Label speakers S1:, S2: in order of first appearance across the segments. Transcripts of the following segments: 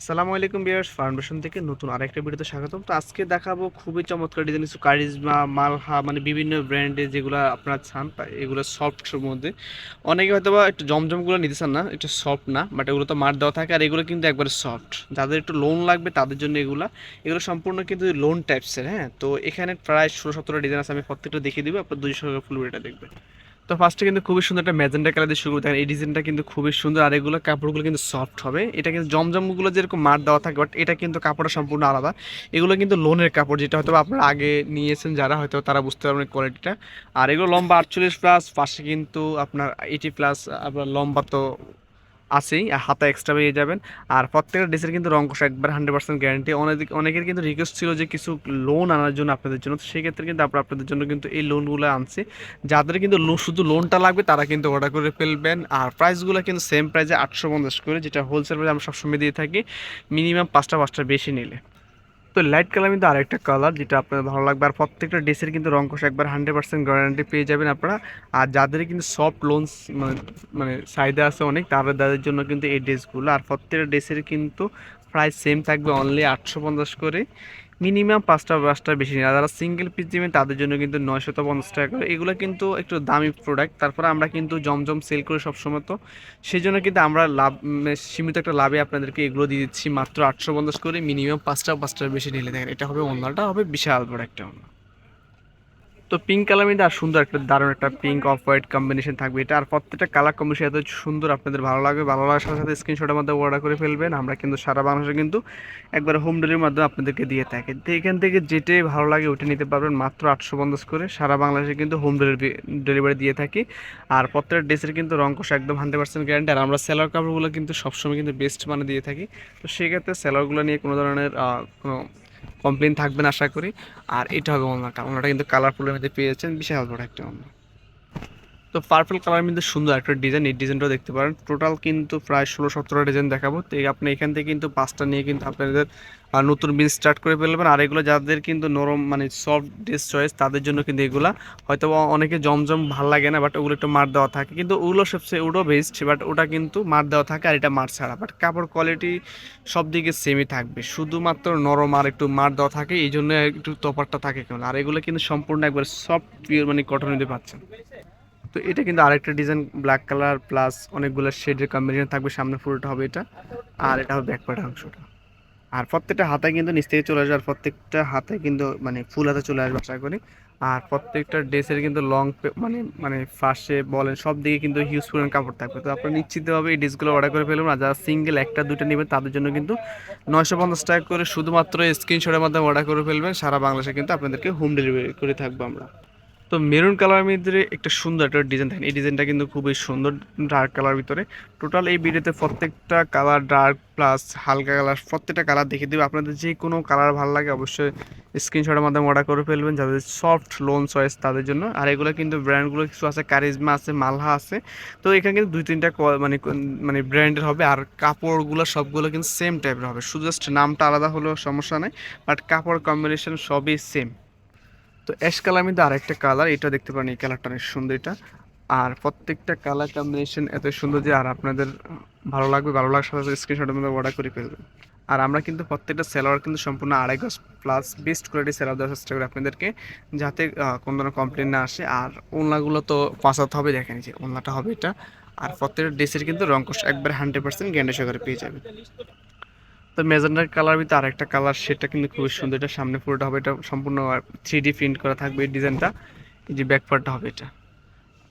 S1: আসসালামু আলাইকুম বিয়ার্স ফাউন্ডেশন থেকে নতুন আরেকটা ভিডিওতে স্বাগতম। তো আজকে দেখাবো খুবই চমৎকার ডিজাইন কিছু কারিজমা, মালহা মানে বিভিন্ন ব্র্যান্ডে যেগুলো আপনারা চান এগুলো সফটের মধ্যে। অনেকে হয়তো বা একটু জমজমগুলো নিতে চান না, একটু সফট না বাট এগুলো তো মার দেওয়া থাকে, আর এগুলো কিন্তু একবারে সফট যাদের একটু লোন লাগবে, তাদের জন্য এগুলা, এগুলো সম্পূর্ণ কিন্তু লোন টাইপসের হ্যাঁ? তো এখানে প্রায় ষোলো সতেরো ডিজাইন আছে, আমি প্রত্যেকটা দেখিয়ে দিব, আপনার দুইশো ফুল ভিডিওটা দেখবেন। তো ফার্স্টে কিন্তু খুবই সুন্দর একটা ম্যাজেন্ডা কালার দিয়ে শুরু করতে এই ডিজাইনটা কিন্তু খুবই সুন্দর, আর এগুলো কাপড়গুলো কিন্তু সফট হবে। এটা কিন্তু জমজমগুলো যেরকম মার দেওয়া থাকে বাট এটা কিন্তু কাপড়টা সম্পূর্ণ আলাদা। এগুলো কিন্তু লোনের কাপড়, যেটা হয়তো আপনারা আগে নিয়েছেন যারা, হয়তো তারা বুঝতে পারবেন কোয়ালিটিটা আর এগুলো লম্বা আটচল্লিশ প্লাস ফার্স্টে কিন্তু আপনার এইটি প্লাস আপনার লম্বা তো আছেই, আর হাতা এক্সট্রা পেয়ে যাবেন। আর প্রত্যেকটা ড্রেসের কিন্তু রং কষা একবার হান্ড্রেড পার্সেন্ট গ্যারান্টি অনেক অনেকের কিন্তু রিকোয়েস্ট ছিল যে কিছু লোন আনার জন্য আপনাদের জন্য। তো সেক্ষেত্রে কিন্তু আমরা আপনাদের জন্য কিন্তু এই লোনগুলো আনছি। যাদের কিন্তু শুধু লোনটা লাগবে, তারা কিন্তু অর্ডার করে ফেলবেন। আর প্রাইসগুলো কিন্তু সেম প্রাইসে আটশো পঞ্চাশ করে, যেটা হোলসেল প্রাইসে আমরা সবসময় দিয়ে থাকি। মিনিমাম পাঁচটা পাঁচটা বেশি নিলে। তো লাইট কালার কিন্তু আরেকটা কালার যেটা আপনার ভালো লাগবে। আর প্রত্যেকটা ড্রেসের কিন্তু রং কষা একবার হান্ড্রেড পার্সেন্ট গ্যারান্টি পেয়ে যাবেন আপনারা। আর যাদের কিন্তু সফট লোনস মানে মানে চাহিদা আছে অনেক তাদের তাদের জন্য কিন্তু এই ড্রেসগুলো আর প্রত্যেকটা ড্রেসের কিন্তু প্রায় সেম থাকবে অনলি আটশো পঞ্চাশ করে। মিনিমাম পাঁচটা পাঁচটা বেশি নেয় যারা সিঙ্গেল পিস দিবেন, তাদের জন্য কিন্তু নয়শত পঞ্চাশ টাকা করে। এগুলো কিন্তু একটু দামি প্রোডাক্ট তারপরে আমরা কিন্তু জমজম সেল করি সবসময় তো। সেই জন্য কিন্তু আমরা লাভ সীমিত একটা লাভে আপনাদেরকে এগুলো দিয়ে দিচ্ছি। মাত্র আটশো পঞ্চাশ করে মিনিমাম পাঁচটা পাঁচটার বেশি নিলে। দেখেন, এটা হবে অন্যটা হবে বিশাল বড় একটা অন্য তো পিঙ্ক কালার মধ্যে আর সুন্দর একটা দারুণ একটা পিঙ্ক অফ হোয়াইট কম্বিনেশন থাকবে এটা। আর প্রত্যেকটা কালার কম্বিনেশন এত সুন্দর আপনাদের ভালো লাগবে। ভালো লাগার সাথে সাথে স্ক্রিনশটের মধ্যে অর্ডার করে ফেলবেন। আমরা কিন্তু সারা বাংলাদেশে কিন্তু একবার হোম ডেলিভারির মাধ্যমে আপনাদেরকে দিয়ে থাকি। তো এখান থেকে যেটাই ভালো লাগে ওটা নিতে পারবেন মাত্র আটশো পঞ্চাশ করে। সারা বাংলাদেশে কিন্তু হোম ডেলিভারি ডেলিভারি দিয়ে থাকি। আর প্রত্যেকটা ড্রেসের কিন্তু রং কষা একদম হান্ড্রেড পার্সেন্ট গ্যারান্টি আর আমরা সেলার কাপড়গুলো কিন্তু সবসময় কিন্তু বেস্ট মানে দিয়ে থাকি। তো সেক্ষেত্রে সেলারগুলো নিয়ে কোনো ধরনের কোনো কমপ্লেন থাকবে না আশা করি। আর এটা হবে ওনাটা ওনাটা কিন্তু কালারফুলের মধ্যে পেয়েছেন, বিশাল বড় একটা ওনা তো পার্পল কালার মধ্যে সুন্দর একটা ডিজাইন এই ডিজাইনটাও দেখতে পারেন। টোটাল কিন্তু প্রায় ষোলো সতেরো ডিজাইন দেখাবো। তো আপনি এখান থেকে কিন্তু পাঁচটা নিয়ে কিন্তু আপনাদের নতুন বিন স্টার্ট করে ফেলবেন। আর এগুলো যাদের কিন্তু নরম মানে সফট ড্রেস চয়েস তাদের জন্য কিন্তু এগুলা হয়তো অনেকে জমজম ভালো লাগে না বাট ওগুলো একটু মার দেওয়া থাকে। কিন্তু ওগুলো সবচেয়ে, ওটাও বেস্ট বাট ওটা কিন্তু মার দেওয়া থাকে আর এটা মার ছাড়া। বাট কাপড় কোয়ালিটি সব দিকে সেমই থাকবে। শুধুমাত্র নরম আর একটু মার দেওয়া থাকে, এই জন্য একটু তফাতটা থাকে কেমন আর এগুলো কিন্তু সম্পূর্ণ একবার সফট পিওর মানে কটন নিতে পাচ্ছেন। তো এটা কিন্তু আরেকটা ডিজাইন ব্ল্যাক কালার প্লাস অনেকগুলো শেডের কম্বিনেশন থাকবে, সামনে ফুলটা হবে এটা। আর এটা হবে ব্যাকপার্ট অংশটা। আর প্রত্যেকটা হাতায় কিন্তু নিচ থেকে চলে আসবে, আর প্রত্যেকটা হাতে কিন্তু মানে ফুল হাতে চলে আসবে, আশা করি। আর প্রত্যেকটা ড্রেসের কিন্তু লং মানে মানে ফার্স্টে বলেন, সব দিকে কিন্তু হিউজ পরিমাণ কাপড় থাকবে। তো আপনারা নিশ্চিতভাবে এই ড্রেসগুলো অর্ডার করে ফেলবেন আর যারা সিঙ্গেল একটা দুটো নেবেন, তাদের জন্য কিন্তু নয়শো পঞ্চাশ টাকা করে শুধুমাত্র স্ক্রিনশটের মাধ্যমে অর্ডার করে ফেলবেন। সারা বাংলাদেশে কিন্তু আপনাদেরকে হোম ডেলিভারি করে থাকব আমরা। তো মেরুন কালারের মধ্যে একটা সুন্দর একটা ডিজাইন থাকে এই ডিজাইনটা কিন্তু খুবই সুন্দর ডার্ক কালার ভিতরে। টোটাল এই ভিডিওতে প্রত্যেকটা কালার ডার্ক প্লাস হালকা কালার প্রত্যেকটা কালার দেখিয়ে দেবে। আপনাদের যে কোনো কালার ভালো লাগে অবশ্যই স্ক্রিনশটের মাধ্যমে অর্ডার করে ফেলবেন যাদের সফট লোন চয়েস তাদের জন্য। আর এগুলো কিন্তু ব্র্যান্ডগুলো কিছু আছে কারিজমা আছে, মালহা আছে। তো এখানে কিন্তু দুই তিনটা মানে মানে ব্র্যান্ডের হবে। আর কাপড়গুলো সবগুলো কিন্তু সেম টাইপের হবে। শুধু জাস্ট নামটা আলাদা হলেও সমস্যা নেই বাট কাপড় কম্বিনেশন সবই সেম তো অ্যাশ কালার মধ্যে আরেকটা কালার এটা দেখতে পারেন এই কালারটা অনেক সুন্দর এটা। আর প্রত্যেকটা কালার কম্বিনেশন এত সুন্দর যে আর আপনাদের ভালো লাগবে, ভালো লাগার সাথে সাথে স্ক্রিনশটের মধ্যে অর্ডার করে ফেলবেন। আর আমরা কিন্তু প্রত্যেকটা সেলার কিন্তু সম্পূর্ণ আড়াই গজ প্লাস বেস্ট কোয়ালিটি সেলার দেওয়ার চেষ্টা করি আপনাদেরকে, যাতে কোনো ধরনের কমপ্লেন না আসে। আর ওনলাগুলো তো পাঁচাতে হবে, দেখেন যে ওনলাটা হবে এটা। আর প্রত্যেকটা ড্রেসের কিন্তু রং কোশ একবার হান্ড্রেড পার্সেন্ট গ্যান্ডে সহকারে পেয়ে যাবে তো মেজেন্ডার কালার ভিতরে আরেকটা কালার, সেটা কিন্তু খুবই সুন্দর। এটা সামনে পুরোটা হবে, এটা সম্পূর্ণ থ্রি ডি প্রিন্ট করা থাকবে এই ডিজাইনটা। এই যে ব্যাক পার্টটা হবে এটা।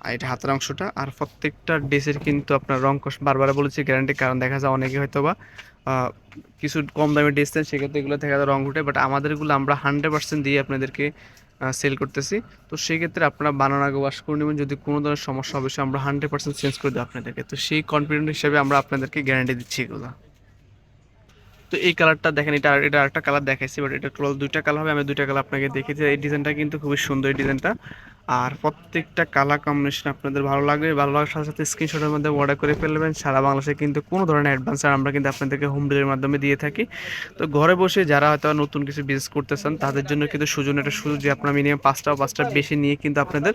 S1: আর এটা হাতের অংশটা। আর প্রত্যেকটা ড্রেসের কিন্তু আপনার রং কষ বারবার বলেছি গ্যারান্টি কারণ দেখা যায় অনেকে হয়তো বা কিছু কম দামে ড্রেস দেন সেক্ষেত্রে এগুলো দেখা যায় রং উঠে বাট আমাদেরগুলো আমরা হান্ড্রেড পার্সেন্ট দিয়ে আপনাদেরকে সেল করতেছি। তো সেই ক্ষেত্রে আপনারা বানানো আগে ওয়াশ করে নেবেন যদি কোনো ধরনের সমস্যা হবে সে আমরা হান্ড্রেড পার্সেন্ট চেঞ্জ করে দেবো আপনাদেরকে। তো সেই কনফিডেন্ট হিসাবে আমরা আপনাদেরকে গ্যারান্টি দিচ্ছি এগুলো। তো এই কালারটা দেখেন, এটা এটা আরেকটা কালার দেখাইছি বাট এটা টোটাল দুইটা কালার হবে, আমি দুইটা কালার আপনাকে দেখেছি এই ডিজাইনটা কিন্তু খুবই সুন্দর, এই ডিজাইনটা আর প্রত্যেকটা কালার কম্বিনেশন আপনাদের ভালো লাগবে। ভালো লাগার সাথে সাথে স্ক্রিনশটের মধ্যে অর্ডার করে ফেলবেন। সারা বাংলাদেশে কিন্তু কোনো ধরনের অ্যাডভান্স আর আমরা কিন্তু আপনাদেরকে হোম ডেলিভারির মাধ্যমে দিয়ে থাকি। তো ঘরে বসে যারা হয়তো নতুন কিছু বিজনেস করতে চান তাদের জন্য কিন্তু সুযোগ একটা সুযোগ যে আপনারা মিনিমাম পাঁচটা পাঁচটা বেশি নিয়ে কিন্তু আপনাদের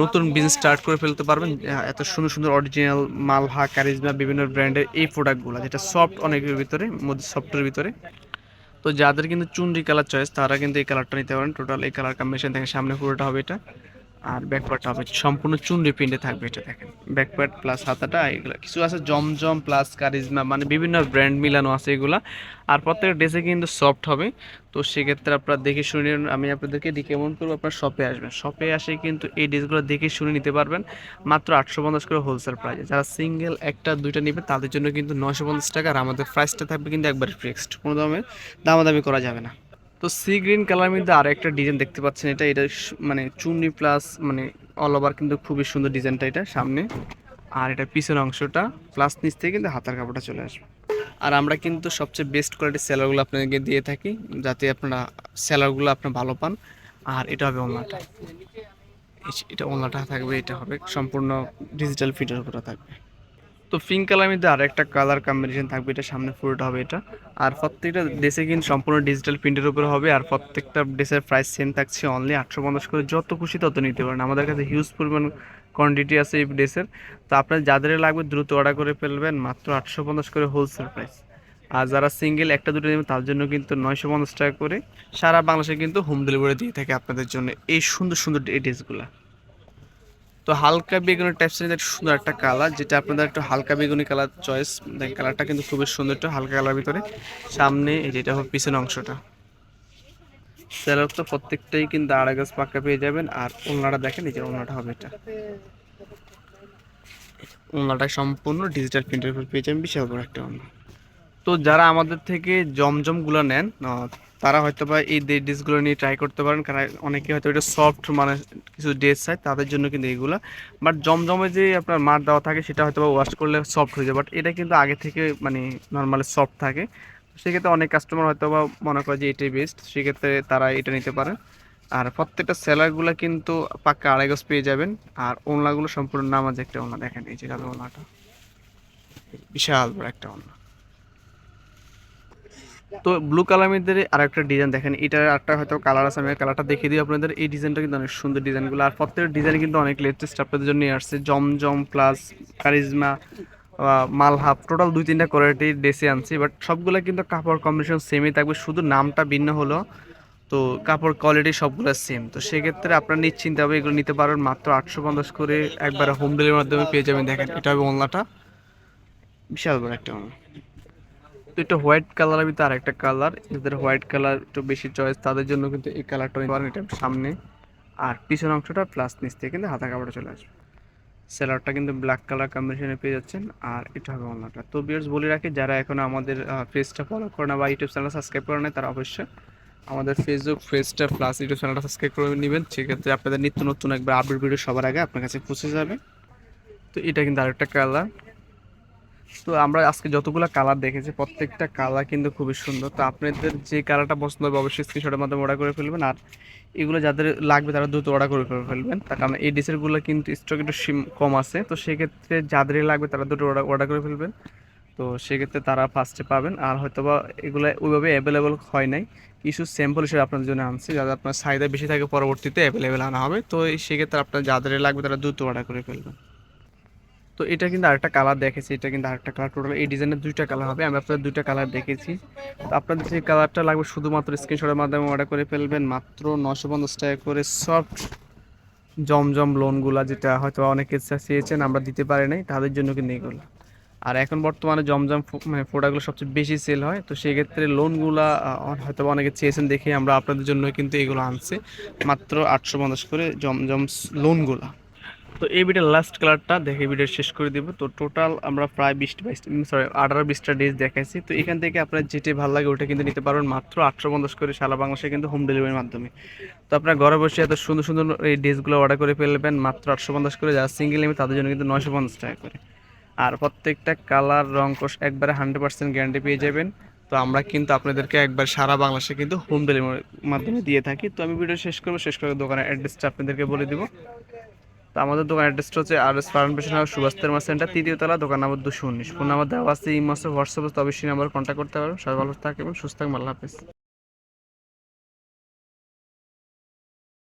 S1: নতুন বিজনেস স্টার্ট করে ফেলতে পারবেন। এত সুন্দর সুন্দর অরিজিনাল মালহা ক্যারিজমা বিভিন্ন ব্র্যান্ডের এই প্রোডাক্টগুলো যেটা সফট অনেকের ভিতরে, মধ্যে সফটের ভিতরে। তো যাদের কিন্তু চুনরি কালার চয়েস তারা কিন্তু এই কালারটা নিতে পারেন। টোটাল এই কালার কম্বিনেশন থেকে সামনে পুরোটা হবে এটা। আর ব্যাকপার্টটা হবে সম্পূর্ণ চুনরি প্রিন্টে থাকবে এটা দেখেন। ব্যাকপার্ট প্লাস হাতাটা, এগুলো কিছু আছে, জমজম প্লাস কারিজমা মানে বিভিন্ন ব্র্যান্ড মিলানো আছে এগুলা। আর প্রত্যেকটা ড্রেসে কিন্তু সফট হবে। তো সেক্ষেত্রে আপনারা দেখে শুনে। আমি আপনাদেরকে রিকমেন্ড করব, আপনার শপে আসবেন। শপে আসে কিন্তু এই ড্রেসগুলো দেখে শুনে নিতে পারবেন। মাত্র আটশো পঞ্চাশ করে হোলসেল প্রাইসে যারা সিঙ্গেল একটা, দুইটা নেবে, তাদের জন্য কিন্তু নয়শো পঞ্চাশ টাকা। আর আমাদের প্রাইসটা থাকবে কিন্তু একবারে ফিক্সড কোনো দামে দামাদামি করা যাবে না। তো সি গ্রিন কালার মধ্যে আর একটা ডিজাইন দেখতে পাচ্ছেন এটা এটা মানে চুন্নি প্লাস মানে অল ওভার কিন্তু খুবই সুন্দর ডিজাইনটা এটা সামনে। আর এটা পিছনের অংশটা প্লাস নিচ থেকে কিন্তু হাতার কাপড়টা চলে আসবে। আর আমরা কিন্তু সবচেয়ে বেস্ট কোয়ালিটির স্যালারগুলো আপনাদেরকে দিয়ে থাকি, যাতে আপনারা স্যালারগুলো আপনার ভালো পান। আর এটা হবে ওনাটা এটা ওনাটা থাকবে, এটা হবে সম্পূর্ণ ডিজিটাল ফিটের উপরে থাকবে। তো পিঙ্ক কালার মধ্যে আর একটা কালার কম্বিনেশন থাকবে, এটা সামনে পুরোটা হবে এটা। আর প্রত্যেকটা ড্রেসে কিন্তু সম্পূর্ণ ডিজিটাল প্রিন্টের উপরে হবে, আর প্রত্যেকটা ড্রেসের প্রাইস সেম থাকছে অনলি আটশো পঞ্চাশ করে, যত খুশি তত নিতে পারেন। আমাদের কাছে হিউজ পরিমাণ কোয়ান্টিটি আছে এই ড্রেসের তো আপনার যাদের লাগবে দ্রুত অর্ডার করে ফেলবেন, মাত্র আটশো পঞ্চাশ করে হোলসেল প্রাইস আর যারা সিঙ্গেল একটা দুটো নেবেন, তার জন্য কিন্তু নয়শো পঞ্চাশ টাকা করে সারা বাংলাদেশে কিন্তু হোম ডেলিভারি দিয়ে থাকে আপনাদের জন্য এই সুন্দর সুন্দর এই ড্রেসগুলো তো হালকা বেগুনি টাইপসের একটা সুন্দর একটা কালার যেটা আপনাদের একটু হালকা বেগুনি কালার চয়েস কালারটা কিন্তু খুবই সুন্দর একটু হালকা কালার ভিতরে। সামনে এই যেটা হবে পিছনের অংশটা। স্যালার তো প্রত্যেকটাই কিন্তু আড়াই গাছ পাক্কা পেয়ে যাবেন, আর ওলনাটা দেখেন, এই যে ওলনাটা হবে এটা। ওলনাটা সম্পূর্ণ ডিজিটাল প্রিন্টের উপর পেয়ে যাবেন, বিশাল বড় একটা ওলনা তো যারা আমাদের থেকে জমজমগুলো নেন তারা হয়তো বা এই ড্রেসগুলো নিয়ে ট্রাই করতে পারেন। কারণ অনেকে হয়তো এটা সফট মানে কিছু ড্রেস চায়, তাদের জন্য কিন্তু এইগুলা। বাট জমজমে যে আপনার মার দেওয়া থাকে, সেটা হয়তো বা ওয়াশ করলে সফট হয়ে যায়। বাট এটা কিন্তু আগে থেকে মানে নর্মালি সফট থাকে। সেক্ষেত্রে অনেক কাস্টমার হয়তো বা মনে করে যে এটাই বেস্ট সেক্ষেত্রে তারা এটা নিতে পারে। আর প্রত্যেকটা সেলারগুলো কিন্তু পাক্কা আড়াই গজ পেয়ে যাবেন। আর ওনলাগুলো সম্পূর্ণ নামাজ একটা ওনা। দেখেন এই যে হবে ওনাটা। বিশাল বড় একটা ওনা। তো ব্লু কালার মধ্যে আরেকটা ডিজাইন দেখেন, এটার একটা হয়তো কালার আছে, আমি কালারটা দেখিয়ে দিই আপনাদের। এই ডিজাইনটা কিন্তু অনেক সুন্দর ডিজাইনগুলো আর প্রত্যেকটা ডিজাইন কিন্তু অনেক লেটেস্ট আপনাদের জন্য নিয়ে আসছে। জমজম প্লাস কারিজমা মালহাব টোটাল দুই তিনটা কোয়ালিটি ড্রেসে আনছি বাট সবগুলো কিন্তু কাপড় কম্বিনেশন সেমই থাকবে, শুধু নামটা ভিন্ন হলো, তো কাপড় কোয়ালিটি সবগুলো সেম তো সেক্ষেত্রে আপনারা নিশ্চিন্তভাবে এগুলো নিতে পারেন মাত্র আটশো পঞ্চাশ করে একবারে হোম ডেলিভারির মাধ্যমে পেয়ে যাবেন। দেখেন, এটা হবে ওনলাটা বিশাল বড় একটা তো এটা হোয়াইট কালারের ভিতরে আরেকটা কালার। যাদের হোয়াইট কালার একটু বেশি চয়েস তাদের জন্য কিন্তু এই কালারটা এটা সামনে। আর পিছন অংশটা প্লাস নিচ থেকে কিন্তু হাতা কাপড়ে চলে আসবে। সেলারটা কিন্তু ব্ল্যাক কালার কম্বিনেশনে পেয়ে যাচ্ছেন। আর এটা হবে অন্যটা। তো বিয়ার্স বলে রাখি, যারা এখন আমাদের পেজটা ফলো করে না বা ইউটিউব চ্যানেল সাবস্ক্রাইব করে না তারা অবশ্যই আমাদের ফেসবুক পেজটা প্লাস ইউটিউব চ্যানেলটা সাবস্ক্রাইব করে নেবেন। সেক্ষেত্রে আপনাদের নিত্য নতুন একবার আপডেট ভিডিও সবার আগে আপনার কাছে পৌঁছে যাবে। তো এটা কিন্তু আরেকটা কালার তো আমরা আজকে যতগুলো কালার দেখেছি, প্রত্যেকটা কালার কিন্তু খুবই সুন্দর। তো আপনাদের যে কালারটা পছন্দ হবে, অবশ্যই স্ক্রিনশটের মাধ্যমে অর্ডার করে ফেলবেন। আর এগুলো যাদের লাগবে, তারা দ্রুত অর্ডার করে ফেল- ফেলবেন। তার কারণ এই ডিসেরগুলো কিন্তু স্টক একটু কম আছে। তো সেক্ষেত্রে যাদেরই লাগবে, তারা দ্রুত অর্ডার অর্ডার করে ফেলবেন। তো সেক্ষেত্রে তারা ফার্স্টে পাবেন। আর হয়তো বা এগুলো ওইভাবে অ্যাভেলেবেল হয় নাই। কিছু স্যাম্পল হিসেবে আপনাদের জন্য আনছি। যাতে আপনার চাহিদা বেশি থাকে, পরবর্তীতে অ্যাভেলেবেল আনা হবে। তো সেক্ষেত্রে আপনার যাদের লাগবে, তারা দ্রুত অর্ডার করে ফেলবেন। তো এটা কিন্তু আরেকটা কালার দেখেছি, এটা কিন্তু আরেকটা কালার টোটাল এই ডিজাইনের দুইটা কালার হবে, আমি আপনাদের দুইটা কালার দেখেছি। তো আপনাদের যে কালারটা লাগবে শুধুমাত্র স্ক্রিনশটের মাধ্যমে অর্ডার করে ফেলবেন, মাত্র নশো পঞ্চাশ টাকা করে সফট জমজম লোনগুলা যেটা হয়তো অনেকে চেয়েছেন, আমরা দিতে পারি নাই, তাদের জন্য কিন্তু এগুলো আর এখন বর্তমানে জমজম মানে ফোটাগুলো সবচেয়ে বেশি সেল হয়, তো সেক্ষেত্রে লোনগুলা হয়তো অনেকে চেয়েছেন দেখে আমরা আপনাদের জন্য কিন্তু এগুলো আনছি, মাত্র আটশো পঞ্চাশ করে জমজম লোনগুলা তো এই ভিডিওর লাস্ট কালারটা দেখে ভিডিও শেষ করে দিব। তো টোটাল আমরা প্রায় বিশ বাইশ সরি আঠারো বিশটা ড্রেস দেখাইছি। তো এখান থেকে আপনার যেটি ভালো লাগে ওটা কিন্তু নিতে পারবেন। মাত্র আটশো পঞ্চাশ করে সারা বাংলাদেশে কিন্তু হোম ডেলিভারির মাধ্যমে। তো আপনার ঘরে বসে এত সুন্দর সুন্দর এই ড্রেসগুলো অর্ডার করে ফেলবেন, মাত্র আটশো পঞ্চাশ করে। যারা সিঙ্গেল নেবে তাদের জন্য কিন্তু নয়শো পঞ্চাশ টাকা করে। আর প্রত্যেকটা কালার রং, কোষ একবারে হান্ড্রেড পার্সেন্ট গ্যারান্টি পেয়ে যাবেন। তো আমরা কিন্তু আপনাদেরকে একবার সারা বাংলাদেশে কিন্তু হোম ডেলিভারির মাধ্যমে দিয়ে থাকি। তো আমি ভিডিও শেষ করব, শেষ করে দোকানের অ্যাড্রেসটা আপনাদেরকে বলে দিব। তো আমাদের দোকান অ্যাড্রেসটা হচ্ছে R S formation house Subhash তেরমা centre, তৃতীয় তলা, দোকান নাম্বার দুশো উনিশ। ফোন নাম্বার দেওয়া আছে ইমসে হোয়াটসঅ্যাপ তো অবশ্যই নাম্বার কন্ট্যাক্ট করতে পারবেন সবাই ভালো থাকবেন, সুস্থ থাকবেন, আল্লাহ হাফিজ।